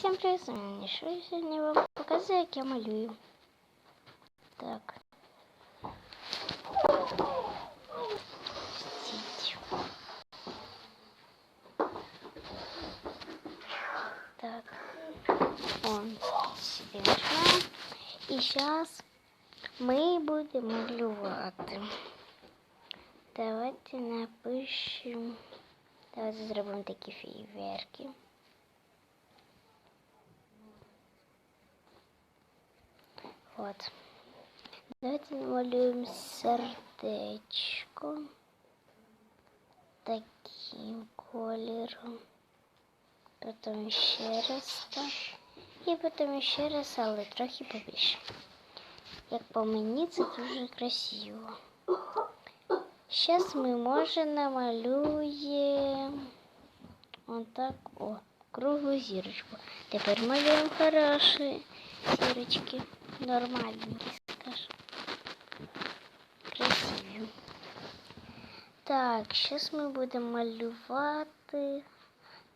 Всім привіт, я що я сьогодні вам показую, як я малюю. Так. Стіть. Так. Он собі нажмемо. І зараз ми будемо малювати. Давайте напишемо. Давайте зробимо такі фейверки. Вот. Давайте намалюємо сердечко таким кольором. Потім ще раз так. І потім ще раз, але трохи побільше. Як по мені, це дуже красиво. Зараз ми може намалюємо отак, о, круглу зірочку. Тепер малюємо хороші зірочки. Нормальненькі, скажем. Красиві. Так, зараз ми будемо малювати.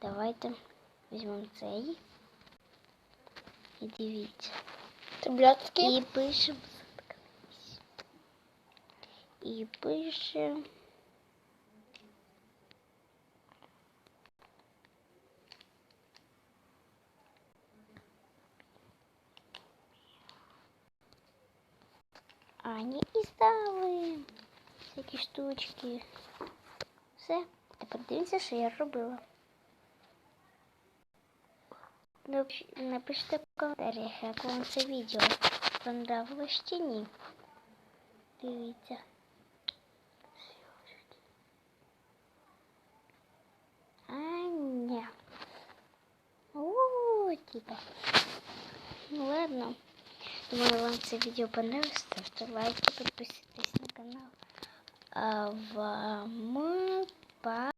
Давайте візьмемо цей. І дивіться. Таблетки. І пишемо. заткнись. І пишемо. Ані і ставимо всякі штучки. Все, тепер дивіться, що я робила. Напиш- Напишіть в коментарях, як вам це відео понравилось чи ні. Дивіться. Аня. О, типа. Ну ладно. Думаю, вам це відео понравилось. Ставте лайки, підписуйтесь на канал. А вам па.